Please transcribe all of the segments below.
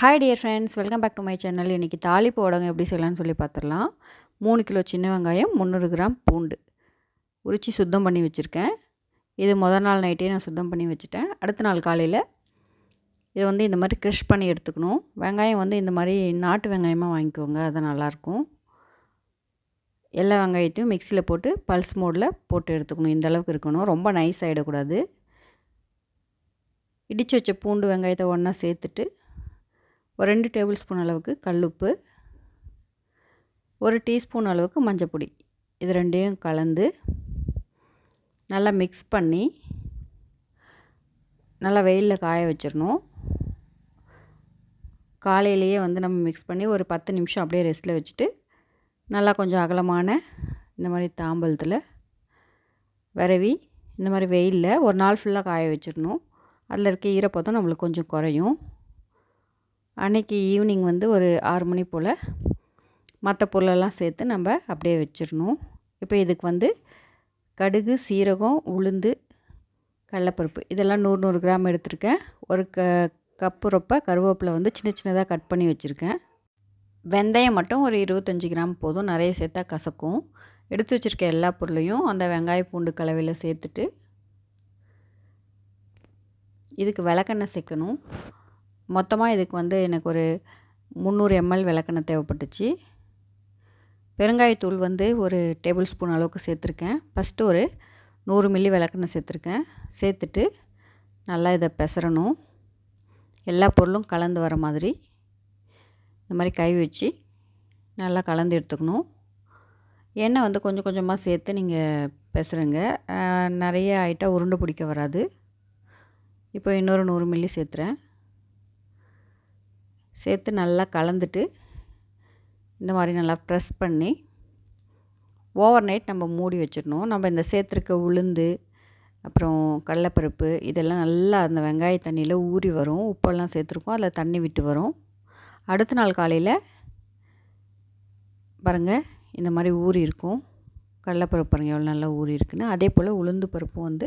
Hi dear friends welcome back to my channel இன்றைக்கி தாளிப்பு உடங்க எப்படி செய்யலாம்னு சொல்லி பார்த்துடலாம். மூணு கிலோ சின்ன வெங்காயம் முந்நூறு கிராம் பூண்டு. உரித்து சுத்தம் பண்ணி வச்சுருக்கேன். இது முதல் நாள் நைட்டே நான் சுத்தம் பண்ணி வச்சுட்டேன். அடுத்த நாள் காலையில் இதை வந்து இந்த மாதிரி க்ரஷ் பண்ணி எடுத்துக்கணும். வெங்காயம் வந்து இந்த மாதிரி நாட்டு வெங்காயமாக வாங்கிக்கோங்க. அது நல்லாயிருக்கும். எல்லா வெங்காயத்தையும் மிக்சியில் போட்டு பல்ஸ் மோடில் போட்டு எடுத்துக்கணும். இந்த அளவுக்கு இருக்கணும். ரொம்ப நைஸ் ஆகிடக்கூடாது இடித்து வச்ச பூண்டு வெங்காயத்தை ஒன்றா சேர்த்துட்டு ஒரு ரெண்டு டேபிள் ஸ்பூன் அளவுக்கு கல்லுப்பு ஒரு டீஸ்பூன் அளவுக்கு மஞ்சப்பொடி. இது ரெண்டையும் கலந்து நல்லா மிக்ஸ் பண்ணி நல்லா வெயிலில் காய வச்சிடணும். காலையிலேயே வந்து நம்ம மிக்ஸ் பண்ணி ஒரு பத்து நிமிஷம் அப்படியே ரெஸ்ட்டில் வச்சுட்டு நல்லா கொஞ்சம் அகலமான இந்த மாதிரி தாம்பலத்தில் விரவி இந்த மாதிரி வெயிலில் ஒரு நாள் ஃபுல்லாக காய வச்சிடணும். அதில் இருக்க ஈரப்பதம் நம்மளுக்கு கொஞ்சம் குறையும். அன்றைக்கி ஈவினிங் வந்து ஒரு ஆறு மணி போல் மற்ற பொருளெல்லாம் சேர்த்து நம்ம அப்படியே வச்சிடணும். இப்போ இதுக்கு வந்து கடுகு சீரகம் உளுந்து கடலப்பருப்பு இதெல்லாம் நூறு நூறு கிராம் எடுத்திருக்கேன். ஒரு க கப்பு ரொப்ப கருவேப்பிலை வந்து சின்ன சின்னதாக கட் பண்ணி வச்சுருக்கேன். வெந்தயம் மட்டும் ஒரு இருபத்தஞ்சி கிராம் போதும். நிறைய சேர்த்தா கசக்கும். எடுத்து வச்சுருக்க எல்லா பொருளையும் அந்த வெங்காய பூண்டு கலவையில் சேர்த்துட்டு இதுக்கு விளக்கெண்ணெய் சேர்க்கணும். மொத்தமாக இதுக்கு வந்து எனக்கு ஒரு முந்நூறு எம்எல் விளக்கெண்ணெய் தேவைப்பட்டுச்சு. பெருங்காயத்தூள் வந்து ஒரு டேபிள் ஸ்பூன் அளவுக்கு சேர்த்துருக்கேன். ஃபஸ்ட்டு ஒரு நூறு மில்லி விளக்கெண்ணெய் சேர்த்துருக்கேன். சேர்த்துட்டு நல்லா இதை பெசரணும் எல்லா பொருளும் கலந்து வர மாதிரி இந்த மாதிரி கை வச்சு நல்லா கலந்து எடுத்துக்கணும். எண்ணெய் வந்து கொஞ்சம் கொஞ்சமாக சேர்த்து நீங்கள் பெசுறங்க நிறைய ஆயிட்டால் உருண்டை பிடிக்க வராது. இப்போ இன்னொரு நூறு மில்லி சேர்த்துறேன். சேர்த்து நல்லா கலந்துட்டு இந்த மாதிரி நல்லா ப்ரெஸ் பண்ணி ஓவர் நைட் நம்ம மூடி வச்சிடணும். நம்ம இந்த சேர்த்துருக்க உளுந்து அப்புறம் கடலப்பருப்பு இதெல்லாம் நல்லா அந்த வெங்காய தண்ணியில் ஊறி வரும். உப்பெல்லாம் சேர்த்துருக்கோம். அதில் தண்ணி விட்டு வரும். அடுத்த நாள் காலையில் பாருங்கள் இந்த மாதிரி ஊறி இருக்கும். கடலப்பருப்பு பாருங்கள் எவ்வளோ நல்லா ஊறி இருக்குன்னு. அதே போல் உளுந்து பருப்பும் வந்து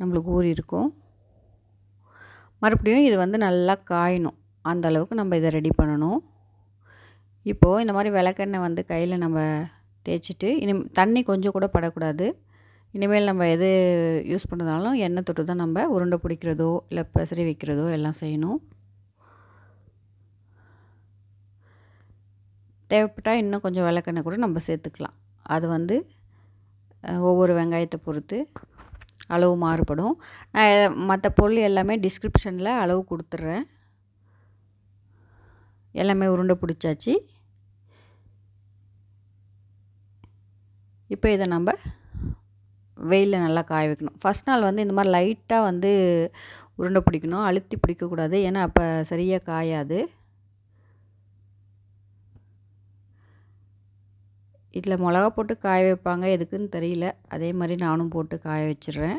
நம்மளுக்கு ஊறி இருக்கும். மறுபடியும் இது வந்து நல்லா காயணும். அந்த அளவுக்கு நம்ம இதை ரெடி பண்ணணும். இப்போது இந்த மாதிரி விளக்கெண்ணெய் வந்து கையில் நம்ம தேய்ச்சிட்டு இனி தண்ணி கொஞ்சம் கூட படக்கூடாது. இனிமேல் நம்ம எது யூஸ் பண்ணுறதாலும் எண்ணெய் தொட்டு தான் நம்ம உருண்டை பிடிக்கிறதோ இல்லை பெசரி வைக்கிறதோ எல்லாம் செய்யணும். தேவைப்பட்டால் இன்னும் கொஞ்சம் விளக்கெண்ணெய் கூட நம்ம சேர்த்துக்கலாம். அது வந்து ஒவ்வொரு வெங்காயத்தை பொறுத்து அளவு மாறுபடும். நான் மற்ற பொருள் எல்லாமே டிஸ்கிரிப்ஷனில் அளவு கொடுத்துட்றேன் எல்லாமே உருண்டை பிடிச்சாச்சு. இப்போ இதை நம்ம வெயிலில் நல்லா காய வைக்கணும். ஃபஸ்ட் நாள் வந்து இந்த மாதிரி லைட்டாக வந்து உருண்டை பிடிக்கணும். அழுத்தி பிடிக்கக்கூடாது. ஏன்னா அப்போ சரியாக காயாது. இதில் மிளகா போட்டு காய வைப்பாங்க. எதுக்குன்னு தெரியல. அதே மாதிரி நானும் போட்டு காய வச்சிடுறேன்.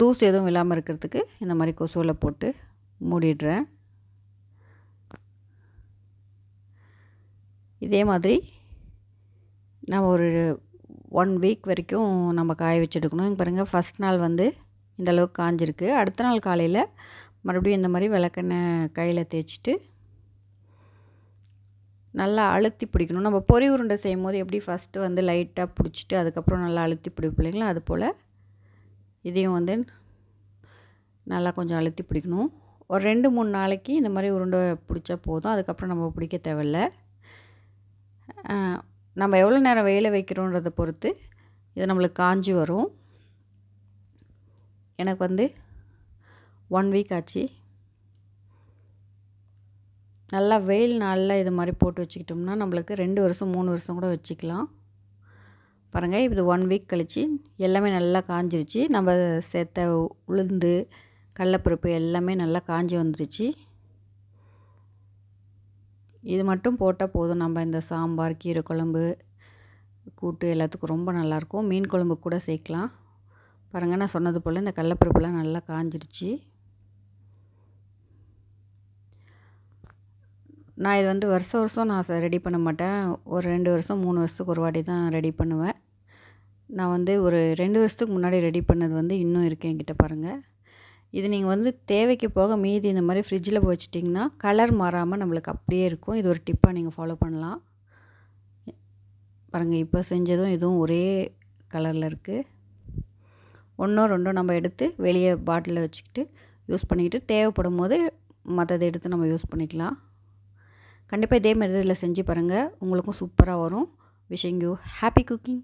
தூசு எதுவும் இல்லாமல் இருக்கிறதுக்கு இந்த மாதிரி கொசுவில் போட்டு மூடிடுறேன். இதே மாதிரி நம்ம ஒரு ஒன் வீக் வரைக்கும் நம்ம காய வச்சுருக்கணும். பாருங்கள் ஃபஸ்ட் நாள் வந்து இந்தளவுக்கு காஞ்சிருக்கு. அடுத்த நாள் காலையில் மறுபடியும் இந்த மாதிரி விளக்கெண்ணெய் கையில் தேய்ச்சிட்டு நல்லா அழுத்தி பிடிக்கணும். நம்ம பொறி உருண்டை செய்யும் போது எப்படி ஃபஸ்ட்டு வந்து லைட்டாக பிடிச்சிட்டு அதுக்கப்புறம் நல்லா அழுத்தி பிடிப்போம் இல்லைங்களா? அது போல் இதையும் வந்து நல்லா கொஞ்சம் அழுத்தி பிடிக்கணும். ஒரு ரெண்டு மூணு நாளைக்கு இந்த மாதிரி உருண்டை பிடிச்சா போதும். அதுக்கப்புறம் நம்ம பிடிக்க தேவையில்ல. நம்ம எவ்வளோ நேரம் வேலை வைக்கிறோன்றதை பொறுத்து இது நம்மளுக்கு காஞ்சி வரும். எனக்கு வந்து ஒன் வீக் ஆச்சு. நல்லா வெயில் நாளில் இது மாதிரி போட்டு வச்சுக்கிட்டோம்னா நம்மளுக்கு ரெண்டு வருஷம் மூணு வருஷம் கூட வச்சுக்கலாம். பாருங்கள் இது ஒன் வீக் கழித்து எல்லாமே நல்லா காஞ்சிருச்சு. நம்ம சேர்த்த உளுந்து கடலப்பருப்பு எல்லாமே நல்லா காஞ்சி வந்துருச்சு. இது மட்டும் போட்டால் போதும். நம்ம இந்த சாம்பார் கீரை குழம்பு கூட்டு எல்லாத்துக்கும் ரொம்ப நல்லாயிருக்கும். மீன் குழம்பு கூட சேர்க்கலாம். பாருங்கள் நான் சொன்னது போல் இந்த கடலப்பருப்புலாம் நல்லா காஞ்சிருச்சு. நான் இது வந்து வருஷம் வருஷம் நான் ரெடி பண்ண மாட்டேன். ஒரு ரெண்டு வருஷம் மூணு வருஷத்துக்கு ஒரு வாட்டி தான் ரெடி பண்ணுவேன். நான் வந்து ஒரு ரெண்டு வருஷத்துக்கு முன்னாடி ரெடி பண்ணது வந்து இன்னும் இருக்குது என்கிட்ட பாருங்கள் இது நீங்கள் வந்து தேவைக்கு போக மீதி இந்த மாதிரி ஃப்ரிட்ஜில் வச்சிட்டிங்கன்னா கலர் மாறாமல் நம்மளுக்கு அப்படியே இருக்கும். இது ஒரு டிப்பாக நீங்கள் ஃபாலோ பண்ணலாம். பாருங்கள் இப்போ செஞ்சதும் இதுவும் ஒரே கலரில் இருக்குது ஒன்றோ ரெண்டோ நம்ம எடுத்து வெளியே பாட்டிலில் வச்சுக்கிட்டு யூஸ் பண்ணிக்கிட்டு தேவைப்படும் போது மற்றதை எடுத்து நம்ம யூஸ் பண்ணிக்கலாம். கண்டிப்பாக இதே மாதிரி இதில் செஞ்சு பாருங்கள் உங்களுக்கும் சூப்பராக வரும். Wishing you happy cooking